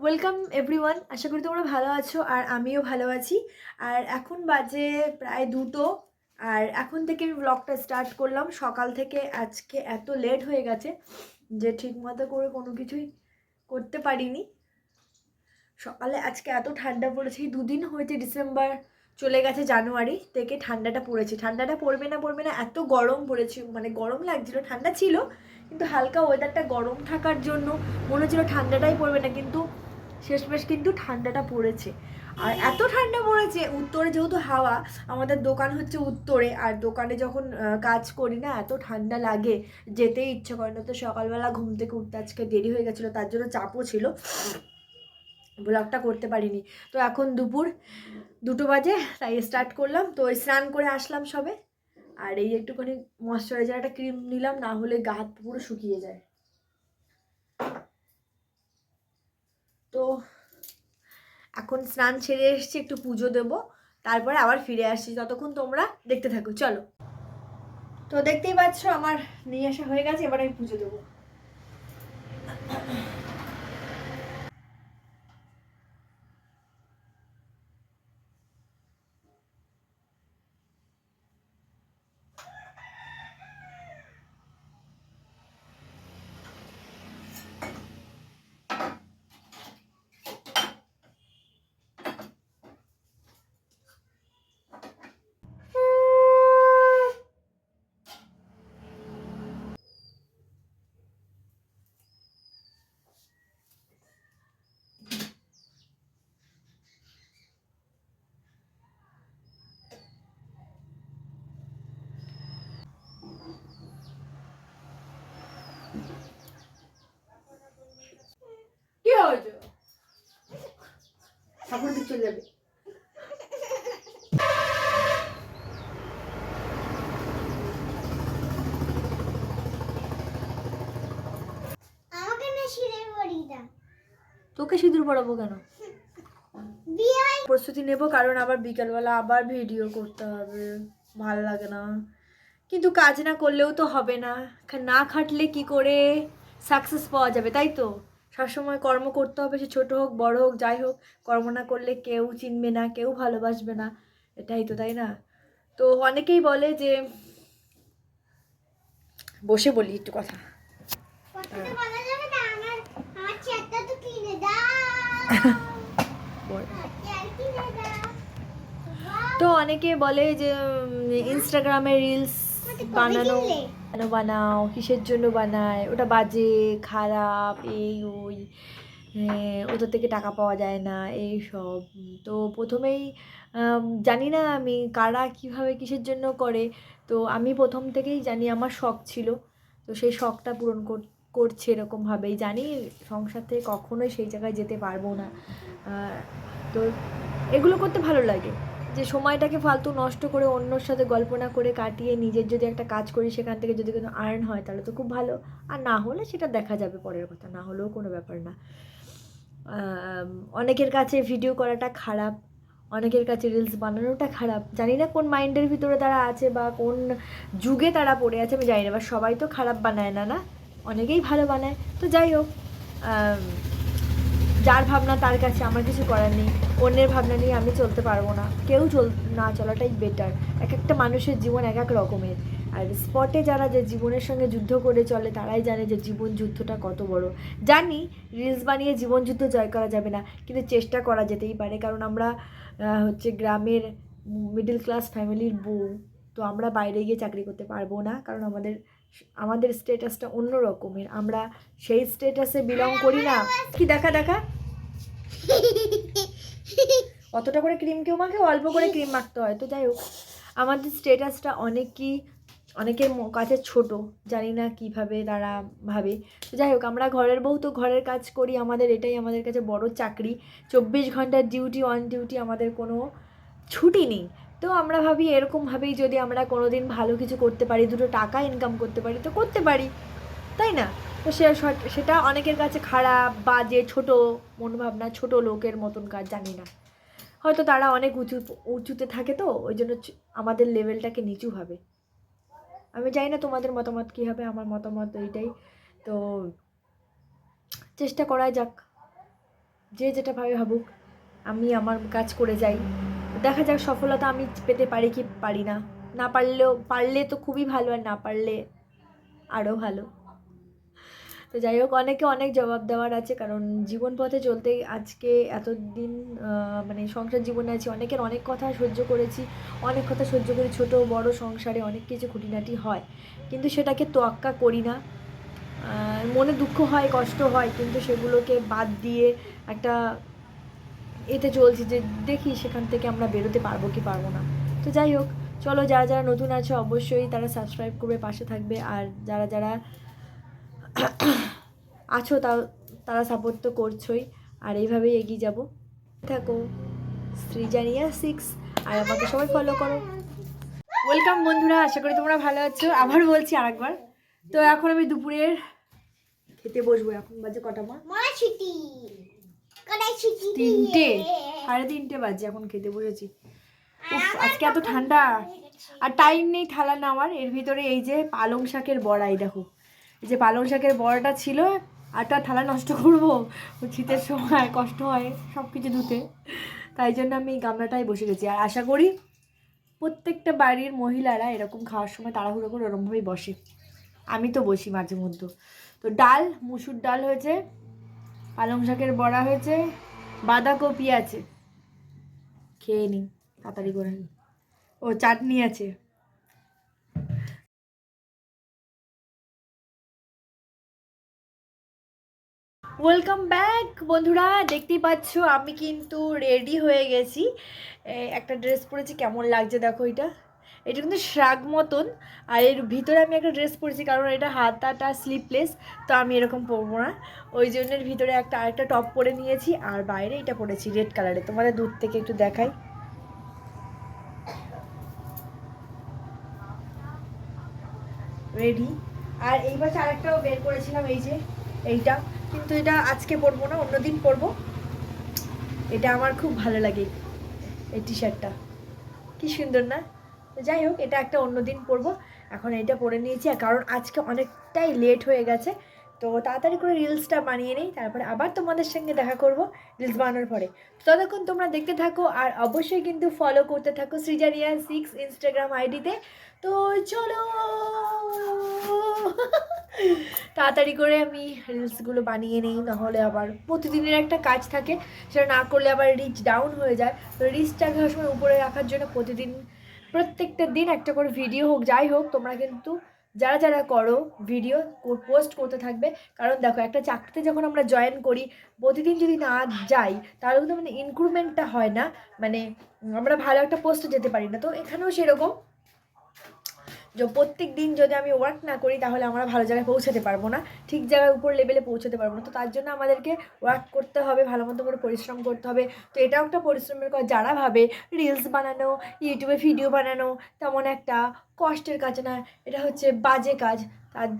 Welcome everyone আশা করি তোমরা ভালো আছো আর আমিও ভালো আছি। আর এখন বাজে প্রায় দুটো। আর এখন থেকে আমি ব্লগটা স্টার্ট করলাম। সকাল থেকে আজকে এত লেট হয়ে গেছে যে ঠিক মতো করে কোনো কিছুই করতে পারিনি। সকালে আজকে এত ঠান্ডা পড়েছে। দুদিন হয়েছে ডিসেম্বর চলে গেছে জানুয়ারি থেকে ঠান্ডাটা পড়েছে। ঠান্ডাটা পড়বে না পড়বে না, এত গরম পড়েছে। মানে গরম লাগছিল, ঠান্ডা ছিল কিন্তু হালকা ওয়েদারটা গরম থাকার জন্য মনে হচ্ছিল ঠান্ডাটাই পড়বে না, কিন্তু শেষমেশ কিন্তু ঠান্ডাটা পড়েছে। আর এত ঠান্ডা পড়েছে, উত্তরে যেহেতু হাওয়া, আমাদের দোকান হচ্ছে উত্তরে, আর দোকানে যখন কাজ করি না, এত ঠান্ডা লাগে যেতেই ইচ্ছে করে না, তো সকালবেলা ঘুম থেকে উঠতে আজকে দেরি হয়ে গেছিল, তার জন্য চাপও ছিল। ব্লগটা করতে পারিনি। তো এখন দুপুর দুটো বাজে, তাই স্টার্ট করলাম। তো স্নান করে আসলাম সবে। আর এই একটুখানি ময়শ্চারাইজার একটা ক্রিম নিলাম, না হলে গা হাত পুরো শুকিয়ে যায়। তো এখন স্নান ছেড়ে এসেছি, একটু পুজো দেব। তারপরে আবার ফিরে আসছি। ততক্ষণ তোমরা দেখতে থাকো, চলো। তো দেখতেই পাচ্ছ, আমার নিয়ে আসা হয়ে গেছে, এবার আমি পুজো দেবো কি হয়েছে চলে যাবে। তোকে সিঁদুর পড়াবো কেন? প্রস্তুতি নেব কারণ আবার বিকালবেলা আবার ভিডিও করতে হবে। ভালো লাগে না। কিন্তু কাজ না করলেও তো হবে না। না খাটলে কি করে সাকসেস পাওয়া যাবে তাই তো? সবসময় কর্ম করতে হবে সে ছোটো হোক বড় হোক যাই হোক কর্ম না করলে কেউ চিনবে না কেউ ভালোবাসবে না। এটাই তো তাই না? তো অনেকেই বলে যে বসে বলি একটু কথা। তো অনেকে বলে যে ইনস্টাগ্রামে রিলস বানানো? কেন বানাও কিসের জন্য বানায়? ওটা বাজে খারাপ এই ওই হ্যাঁ, ওদের থেকে টাকা পাওয়া যায় না এই সব। তো প্রথমেই জানি না আমি কারা কীভাবে কিসের জন্য করে। তো আমি প্রথম থেকেই জানি আমার শখ ছিল। তো সেই শখটা পূরণ কর- করছে এরকমভাবেই। জানি সংসার থেকে কখনোই সেই জায়গায় যেতে পারব না। তো এগুলো করতে ভালো লাগে। যে সময়টাকে ফালতু নষ্ট করে অন্যর সাথে গল্প না করে কাটিয়ে নিজের যদি একটা কাজ করি সেখান থেকে যদি কোনো আর্ন হয় তাহলে তো খুব ভালো। আর না হলে সেটা দেখা যাবে পরের কথা, না হলেও কোনো ব্যাপার না। অনেকের কাছে ভিডিও করাটা খারাপ, অনেকের কাছে রিলস বানানোটা খারাপ। জানি না কোন মাইন্ডের ভিতরে তারা আছে বা কোন যুগে তারা পড়ে আছে, আমি জানি না। বা সবাই তো খারাপ বানায় না না? অনেকেই ভালো বানায়। তো যাই হোক যার ভাবনা তার কাছে, আমার কিছু করার নেই। অন্যের ভাবনা নিয়ে আমি চলতে পারব না। কেউ চল, না চলাটাই বেটার এক একটা মানুষের জীবন এক এক রকমের। আর স্পটে যারা যে জীবনের সঙ্গে যুদ্ধ করে চলে, তারাই জানে যে জীবন যুদ্ধটা কত বড়। জানি রিলস বানিয়ে জীবন যুদ্ধ জয় করা যাবে না, কিন্তু চেষ্টা করা যেতেই পারে। কারণ আমরা হচ্ছে গ্রামের মিডল ক্লাস ফ্যামিলির বউ, তো আমরা বাইরে গিয়ে চাকরি করতে পারব না। কারণ আমাদের আমাদের স্টেটাসটা অন্য রকমের আমরা সেই স্টেটাসে বিলং করি না। কি দেখা দেখা? অতটা করে ক্রিম কেউ মাখে, অল্প করে ক্রিম মাখতে হয়। তো যাই হোক, আমাদের স্টেটাসটা অনেকই, অনেকের কাছে ছোট। জানি না কীভাবে তারা ভাবে। তো যাই হোক, আমরা ঘরের বউ তো ঘরের কাজ করি। আমাদের এটাই আমাদের কাছে বড় চাকরি। চব্বিশ ঘণ্টার ডিউটি অন ডিউটি আমাদের কোনো ছুটি নেই। তো আমরা ভাবি এরকমভাবেই যদি আমরা কোনো দিন ভালো কিছু করতে পারি, দুটো টাকা ইনকাম করতে পারি, তো করতে পারি। তাই না? তো সে সট- অনেকের কাছে খারাপ বাজে ছোট মনোভাবনা, ছোট লোকের মতন কাজ জানি না। হয়তো তারা অনেক উঁচু, উঁচুতে থাকে তো, ওই জন্য আমাদের লেভেলটাকে নিচু ভাবে। আমি জানি না তোমাদের মতামত কী হবে, আমার মতামত এইটাই। তো চেষ্টা করা যাক। যে যেটা ভাবে ভাবুক, আমি আমার কাজ করে যাই। দেখা যাক সফলতা আমি পেতে পারি কি পারি না। না পারলেও, পারলে তো খুবই ভালো আর না পারলে আরও ভালো। তো যাই হোক, অনেকে অনেক জবাব দেওয়ার আছে, কারণ জীবন পথে চলতে আজকে এতদিন মানে সংসার জীবনে আছি, অনেকের অনেক কথা সহ্য করেছি, অনেক কথা সহ্য করে, ছোট, বড় সংসারে অনেক কিছু খুঁটিনাটি হয়, কিন্তু সেটাকে তোয়াক্কা করি না। মনে দুঃখ হয়, কষ্ট হয়, কিন্তু সেগুলোকে বাদ দিয়ে একটা এতে চলছি যে দেখি সেখান থেকে আমরা বেরোতে পারব কি পারব না। তো যাই হোক, চলো যারা যারা নতুন আছে অবশ্যই তারা সাবস্ক্রাইব করবে, পাশে থাকবে। আর যারা যারা আছো তা তারা সাপোর্ট তো করছোই। আর এইভাবেই এগিয়ে যাব। থাকো, সৃজানিয়া সিক্স আর আমাকে সবাই ফলো করো। ওয়েলকাম বন্ধুরা, আশা করি তোমরা ভালো আছো। আবার বলছি আর একবার তো এখন আমি দুপুরের খেতে বসবো, এখন বাজে কটা মা? তিনটে? সাড়ে তিনটে বাজে এখন খেতে বসেছি। আজকে এত ঠান্ডা। আর টাইম নেই থালা নেওয়ার এর ভিতরে এই যে পালং শাকের বড়া এই দেখো। এই যে পালং শাকের বড়াটা ছিল আরটা থালা নষ্ট করব। শীতের সময় কষ্ট হয় সব কিছু ধুতে। তাই জন্য আমি এই গামলাটায় বসে গেছি। আর আশা করি প্রত্যেকটা বাড়ির মহিলারা এরকম খাওয়ার সময় তাড়াহুড়ো করে ওরমভাবেই বসে। আমি তো বসি মাঝে মধ্যে। তো ডাল মুসুর ডাল হয়েছে পালং শাকের বড়া হয়েছে, বাঁধাকপি আছে। খেয়ে নিই তাড়াতাড়ি করে নিই ও চাটনি আছে। ওয়েলকাম ব্যাক বন্ধুরা, দেখতেই পাচ্ছ, আমি কিন্তু রেডি হয়ে গেছি। একটা ড্রেস পরেছি, কেমন লাগছে দেখো এটা? এটা কিন্তু শ্রাগ মতন, আর এর ভিতরে আমি একটা ড্রেস পরেছি কারণ এটা হাতাটা স্লিপলেস তো আমি এরকম পরবো না। ওই জন্যের ভিতরে একটা আরেকটা টপ পরে নিয়েছি, আর বাইরে এটা পরেছি রেড কালারে তোমাদের দূর থেকে একটু দেখাই। রেডি আর এই পাশে আরেকটাও বের করেছিলাম, এই যে এইটা। কিন্তু এটা আজকে পরবো না, অন্যদিন পরবো। এটা আমার খুব ভালো লাগে, এই টি। শার্টটা কি সুন্দর না? তো যাই হোক, এটা একটা অন্যদিন পরবো। এখন এটা পরে নিয়েছি কারণ আজকে অনেকটাই লেট হয়ে গেছে। তো তাড়াতাড়ি করে রিলসটা বানিয়ে নিই, তারপরে আবার তোমাদের সঙ্গে দেখা করব রিলস বানানোর পরে। ততক্ষণ তোমরা দেখতে থাকো আর অবশ্যই কিন্তু ফলো করতে থাকো সৃজারিয়া সিক্স ইনস্টাগ্রাম আইডিতে তো চলো! তাড়াতাড়ি করে আমি রিলসগুলো বানিয়ে নিই, নাহলে আবার প্রতিদিনের একটা কাজ থাকে, সেটা না করলে আবার রিচ ডাউন হয়ে যায়। তো রিচটাকে সবসময় উপরে রাখার জন্য প্রতিদিন প্রত্যেকটা দিন একটা করে ভিডিও হোক, যাই হোক, তোমরা কিন্তু যারা যারা করো ভিডিও পোস্ট করতে থাকবে, কারণ দেখো একটা চাকরিতে যখন আমরা জয়েন করি, প্রতিদিন যদি না যাই, তাহলে কিন্তু মানে ইনক্রুভমেন্টটা হয় না মানে আমরা ভালো একটা পোস্টে যেতে পারি না, তো এখানেও সেরকম। যে প্রত্যেক দিন যদি আমি ওয়ার্ক না করি, তাহলে আমরা ভালো জায়গায় পৌঁছাতে পারব না। ঠিক জায়গায় উপর লেভেলে পৌঁছাতে পারব না। তো তার জন্য আমাদেরকে ওয়ার্ক করতে হবে ভালো মতো করে পরিশ্রম করতে হবে। তো এটাও একটা পরিশ্রমের কথা। যারা ভাবে রিলস বানানো ইউটিউবে ভিডিও বানানো, তেমন একটা কষ্টের কাজ না, এটা হচ্ছে বাজে কাজ।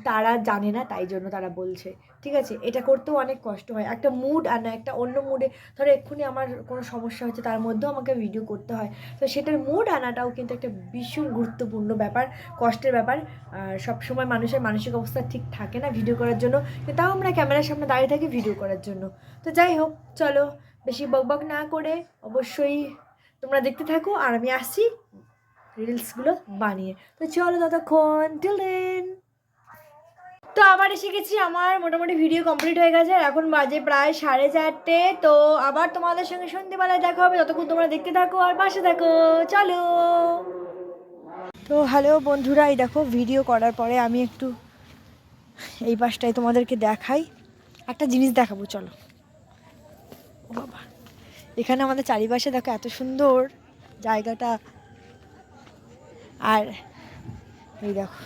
তারা জানে না, তাই জন্য তারা বলছে। ঠিক আছে? এটা করতেও অনেক কষ্ট হয়। একটা মুড আনা একটা অন্য মুডে ধরো এক্ষুনি আমার কোনো সমস্যা হচ্ছে, তার মধ্যেও আমাকে ভিডিও করতে হয়। তো সেটার মুড আনাটাও কিন্তু একটা ভীষণ গুরুত্বপূর্ণ ব্যাপার, কষ্টের ব্যাপার। আর সবসময় মানুষের মানসিক অবস্থা ঠিক থাকে না ভিডিও করার জন্য। তাও আমরা ক্যামেরার সামনে দাঁড়িয়ে থাকি ভিডিও করার জন্য। তো যাই হোক, চলো। বেশি বকবক না করে অবশ্যই তোমরা দেখতে থাকো। আর আমি আসছি। রিলসগুলো বানিয়ে। তো চলো ততক্ষণ টিল দেন তো আবার এসে গেছি, আমার মোটামুটি ভিডিও কমপ্লিট হয়ে গেছে, আর এখন বাজে প্রায় সাড়ে চারটে। তো আবার তোমাদের সঙ্গে সন্ধ্যেবেলায় দেখা হবে, ততক্ষণ তোমরা দেখতে থাকো আর পাশে থাকো। চলো। তো হ্যালো বন্ধুরা, এই দেখো ভিডিও করার পরে আমি একটু এই পাশটায় তোমাদেরকে দেখাই। একটা জিনিস দেখাবো, চলো। বাবা, এখানে আমাদের চারিপাশে দেখো এত সুন্দর জায়গাটা। আর এই দেখো,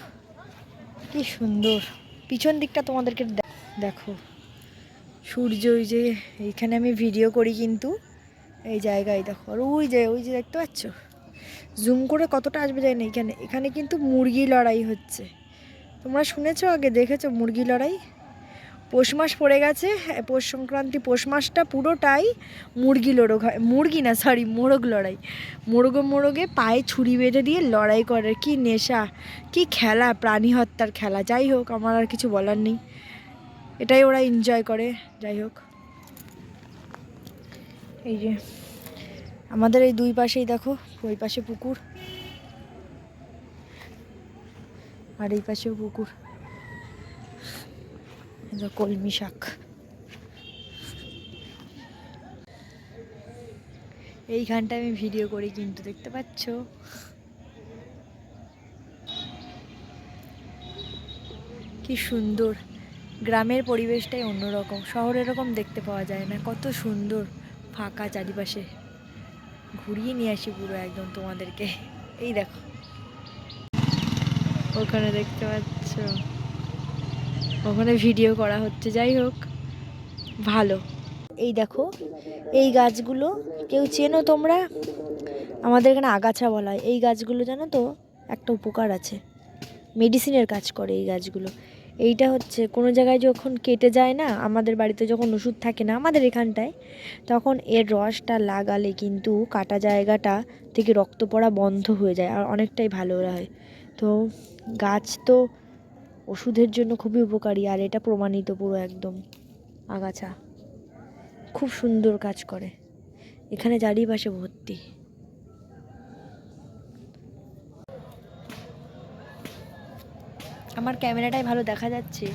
কি সুন্দর। পিছন দিকটা তোমাদেরকে দেখো। সূর্য ওই যে, এইখানে আমি ভিডিও করি কিন্তু। এই জায়গায় দেখো, আর ওই যে ওই যে দেখতে পাচ্ছ? জুম করে কতটা আসবে যায় না, এখানে এখানে কিন্তু মুরগি লড়াই হচ্ছে। তোমরা শুনেছো আগে, দেখেছ মুরগি লড়াই? পৌষ মাস পড়ে গেছে হ্যাঁ, পৌষ সংক্রান্তি পৌষ মাসটা পুরোটাই মুরগি লড়ক হয় মুরগি না সরি মোরগ লড়াই। মোরগ মোরগে পায়ে ছুরি বেঁধে দিয়ে লড়াই করে। কি নেশা কি খেলা প্রাণী হত্যার খেলা। যাই হোক আমার আর কিছু বলার নেই। এটাই ওরা এনজয় করে যাই হোক। এই যে আমাদের এই দুই পাশেই দেখো ওই পাশে পুকুর। আর এই পাশেও পুকুর। কলমি শাক। এইখানটা আমি ভিডিও করি কিন্তু দেখতে পাচ্ছ? কি সুন্দর। গ্রামের পরিবেশটাই অন্যরকম। শহরে এরকম দেখতে পাওয়া যায় না। কত সুন্দর ফাঁকা চারিপাশে। ঘুরিয়ে নিয়ে আসি পুরো একদম তোমাদেরকে। এই দেখো। ওখানে দেখতে পাচ্ছ? ওখানে ভিডিও করা হচ্ছে, যাই হোক, ভালো। এই দেখো, এই গাছগুলো, কেউ চেনো তোমরা? আমাদের এখানে আগাছা বলা হয়। এই গাছগুলো জানো তো, একটা উপকার আছে। মেডিসিনের কাজ করে এই গাছগুলো। এইটা হচ্ছে, কোনো জায়গায় যখন কেটে যায় না, আমাদের বাড়িতে যখন ওষুধ থাকে না, আমাদের এখানটায়, তখন এর রসটা লাগালে কিন্তু কাটা জায়গাটা থেকে রক্ত পড়া বন্ধ হয়ে যায়, আর অনেকটাই ভালো হয়। তো গাছ তো ওষুধের জন্য খুবই উপকারী, আর এটা প্রমাণিত পুরো একদম। আগাছা খুব সুন্দর কাজ করে। এখানে চারিপাশে ভর্তি। আমার ক্যামেরাটাই ভালো দেখা যাচ্ছে।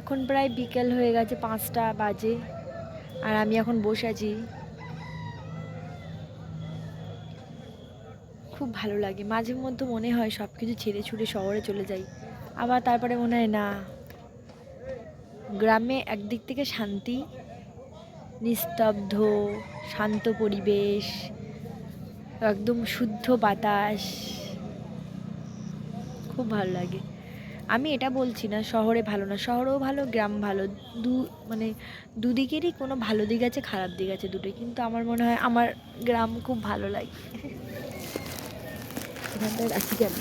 এখন প্রায় বিকেল হয়ে গেছে পাঁচটা বাজে, আর আমি এখন বসে আছি খুব ভালো লাগে। মাঝে মধ্যে মনে হয় সব কিছু ছেড়ে ছুড়ে শহরে চলে যাই। আবার তারপরে মনে হয়, না, গ্রামে একদিক থেকে শান্তি, নিস্তব্ধ, শান্ত পরিবেশ, একদম শুদ্ধ বাতাস। খুব ভালো লাগে। আমি এটা বলছি না, শহরে ভালো না। শহরেও ভালো, গ্রাম ভালো। দু মানে দুদিকেরই কোনো ভালো দিক আছে, খারাপ দিক আছে দুটোই। কিন্তু আমার মনে হয়, আমার গ্রাম খুব ভালো লাগে। এখানটায় রাখি কেন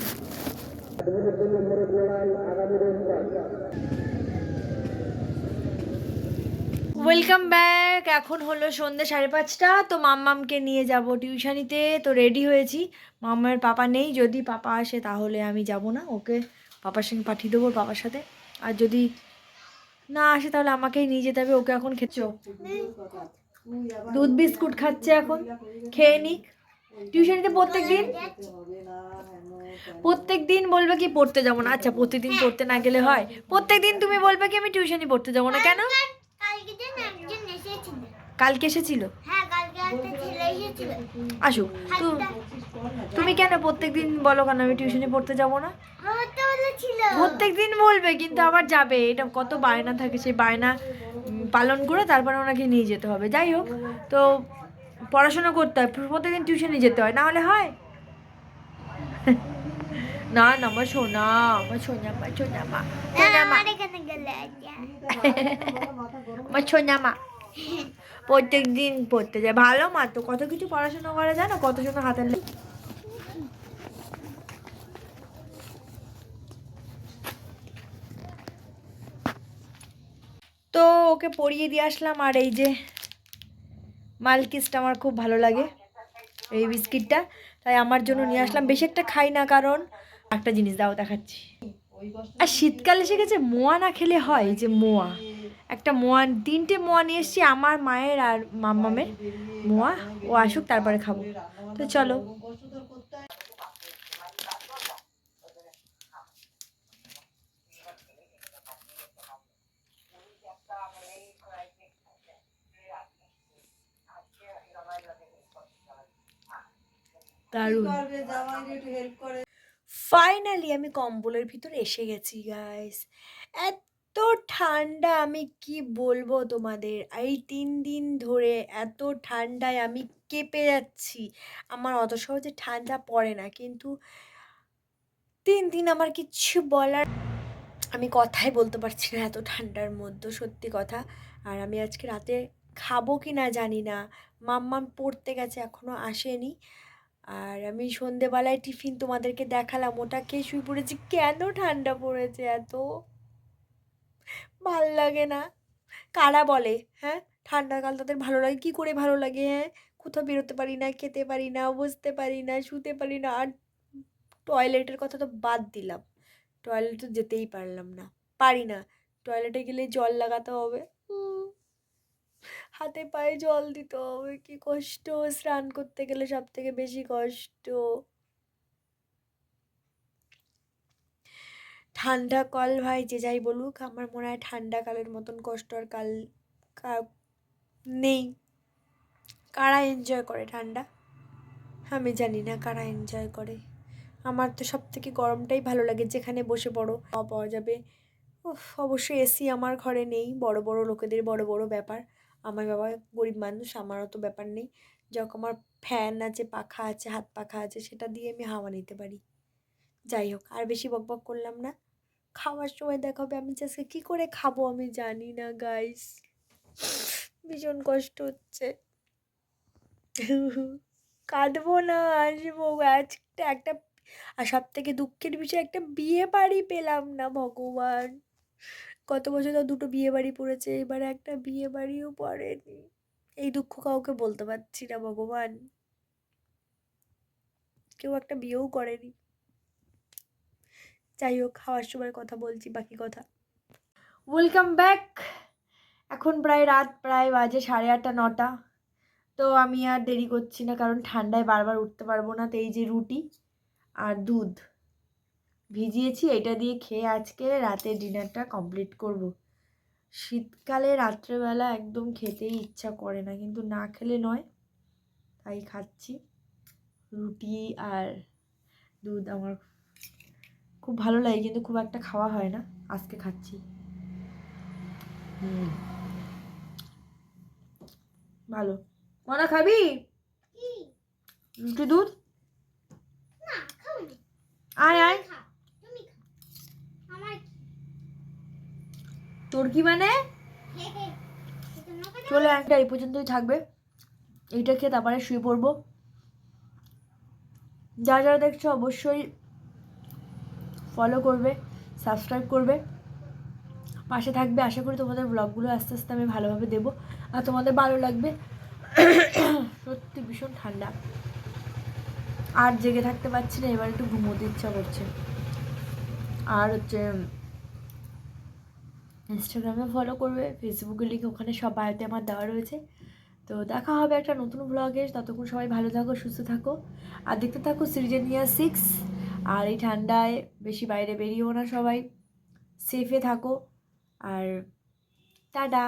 ওয়েলকাম ব্যাক। এখন হলো সন্ধ্যে সাড়ে পাঁচটা। তো মাম্মামকে নিয়ে যাব টিউশনিতে। তো রেডি হয়েছি। মাম্মার পাপা নেই। যদি পাপা আসে তাহলে আমি যাব না। ওকে পাপার সঙ্গে পাঠিয়ে দেবো পাপার সাথে। আর যদি না আসে তাহলে আমাকেই নিয়ে যেতে হবে। ওকে এখন খেচ্ছ দুধ বিস্কুট খাচ্ছে এখন। খেয়ে নিক। টিউশনিতে প্রত্যেক দিন প্রত্যেক দিন বলবে কি পড়তে যাব না। আচ্ছা প্রতিদিন পড়তে না গেলে হয়। প্রত্যেক দিন তুমি বলবে কি আমি টিউশনি পড়তে যাব না। কেন? কালকে এসেছিল? আসুক তুমি কেন প্রত্যেক দিন বলো কেন আমি টিউশনি পড়তে যাব না? প্রত্যেক দিন বলবে, কিন্তু আবার যাবে। এটা কত বায়না থাকে, সেই বায়না পালন করে তারপরে ওনাকে নিয়ে যেতে হবে। যাই হোক, তো পড়াশোনা করতে হয় প্রত্যেকদিন টিউশনে যেতে হয় না হলে হয়? না না আমার সোনা আমার সোনা আমার সোনা মা সোনা মা। আমার সোনা মা। প্রত্যেক দিন পড়তে যায়। ভালো মা তো কত কিছু পড়াশোনা করে জানো? কত সুন্দর হাতের তো ওকে পড়িয়ে দিয়ে আসলাম আর এই যে মালকিসটা আমার খুব ভালো লাগে, এই বিস্কিটটা। তাই আমার জন্য নিয়ে আসলাম। বেশি একটা খাই না, কারণ একটা জিনিস দাও, দেখাচ্ছি। আর শীতকালে এসে গেছে, মোয়া না খেলে হয় যে মোয়া। একটা মোয়া, তিনটে মোয়া নিয়ে এসেছি, আমার মায়ের আর মাম্মামের মোয়া। ও আসুক, তারপরে খাব। তো চলো। দারুণ। ফাইনালি আমি কম্বলের ভিতরে এসে গেছি গাইস এত ঠান্ডা আমি কি বলব তোমাদের? এই তিন দিন ধরে এত ঠান্ডায় আমি কেঁপে যাচ্ছি। আমার অত সহজে ঠান্ডা পড়ে না কিন্তু তিন দিন আমার কিচ্ছু বলার আমি কথাই বলতে পারছি না এত ঠান্ডার মধ্যে সত্যি কথা। আর আমি আজকে রাতে খাব কি না জানি না। মাম্মাম পড়তে গেছে এখনও আসেনি। আর আমি সন্ধেবেলায় টিফিন তোমাদেরকে দেখালাম। ওটা খেয়ে শুয়ে পড়েছি। কেন ঠান্ডা পড়েছে এত? ভালো লাগে না। কারা বলে হ্যাঁ? ঠান্ডাকাল তাদের ভালো লাগে? কি করে ভালো লাগে হ্যাঁ? কোথাও বেরোতে পারি না, খেতে পারি না, বসতে পারি না, শুতে পারি না। আর টয়লেটের কথা তো বাদ দিলাম। টয়লেট তো যেতেই পারলাম না। পারি না। টয়লেটে গেলে জল লাগাতে হবে। হাতে পায়ে জল দিত। হবে কি কষ্ট, স্নান করতে গেলে সব থেকে বেশি কষ্ট। ঠান্ডা কল ভাই, যে যাই বলুক, আমার মনে হয় ঠান্ডা কালের মতন কষ্ট আর কাল নেই। কারা এনজয় করে ঠান্ডা? আমি জানি না কারা এনজয় করে। আমার তো সব থেকে গরমটাই ভালো লাগে, যেখানে বসে হাওয়া পাওয়া যাবে। অবশ্যই এসি আমার ঘরে নেই, বড় বড় লোকেদের বড় বড় ব্যাপার। আমার বাবা গরিব মানুষ আমারও তো ব্যাপার নেই। যখন আমার ফ্যান আছে, পাখা আছে, হাত পাখা আছে, সেটা দিয়ে আমি হাওয়া নিতে পারি। যাই হোক, আর বেশি বকবক করলাম না। খাওয়ার সময় দেখাবে আমি আজকে কী করে খাব আমি জানি না গাইস ভীষণ কষ্ট হচ্ছে। কাঁদবো না, আসব। আজকে একটা, আর সব থেকে দুঃখের বিষয়, একটা বিয়ে বাড়ি পেলাম না, ভগবান। গত বছর তো দুটো বিয়ে বাড়ি পড়েছে, এবারে একটা বিয়ে বাড়িও পড়েনি। এই দুঃখ কাউকে বলতে পারছি না, ভগবান। কেউ একটা বিয়েও করেনি। যাই হোক, খাওয়ার সময় কথা বলছি, বাকি কথা। ওয়েলকাম ব্যাক এখন প্রায় রাত, প্রায় বাজে সাড়ে আটটা, নটা। তো আমি আর দেরি করছি না, কারণ ঠান্ডায় বারবার উঠতে পারব না, তো এই যে রুটি আর দুধ। ভিজিয়েছি এটা দিয়ে খেয়ে আজকে রাতে ডিনারটা কমপ্লিট করব। শীতকালে রাত্রেবেলা একদম খেতেই ইচ্ছা করে না কিন্তু না খেলে নয় তাই খাচ্ছি। রুটি আর দুধ আমার খুব ভালো লাগে কিন্তু খুব একটা খাওয়া হয় না আজকে খাচ্ছি। ভালো। মনা খাবি? রুটি দুধ? আয় আয় খাও তুমি খাও আমার কি? তোর কি মানে? চলে একটা এই পর্যন্তই থাকবে। এইটা খেয়ে তারপরে শুয়ে পড়ব। যারা যারা দেখছ অবশ্যই ফলো করবে সাবস্ক্রাইব করবে। পাশে থাকবে। আশা করি তোমাদের ব্লগগুলো আস্তে আস্তে আমি ভালোভাবে দেবো। আর তোমাদের ভালো লাগবে। সত্যি ভীষণ ঠান্ডা। আর জেগে থাকতে পারছি না এবার একটু ঘুমোতে ইচ্ছা করছে। আর হচ্ছে ইনস্টাগ্রামে ফলো করবে ফেসবুকে লিখে ওখানে সব বায়োতে আমার দেওয়া রয়েছে। তো দেখা হবে একটা নতুন ব্লগে ততক্ষণ সবাই ভালো থাকো, সুস্থ থাকো। আর দেখতে থাকো সিরিজেনিয়া সিক্স আর এই ঠান্ডায় বেশি বাইরে বেরিয়েও না সবাই। সেফে থাকো। আর টাটা।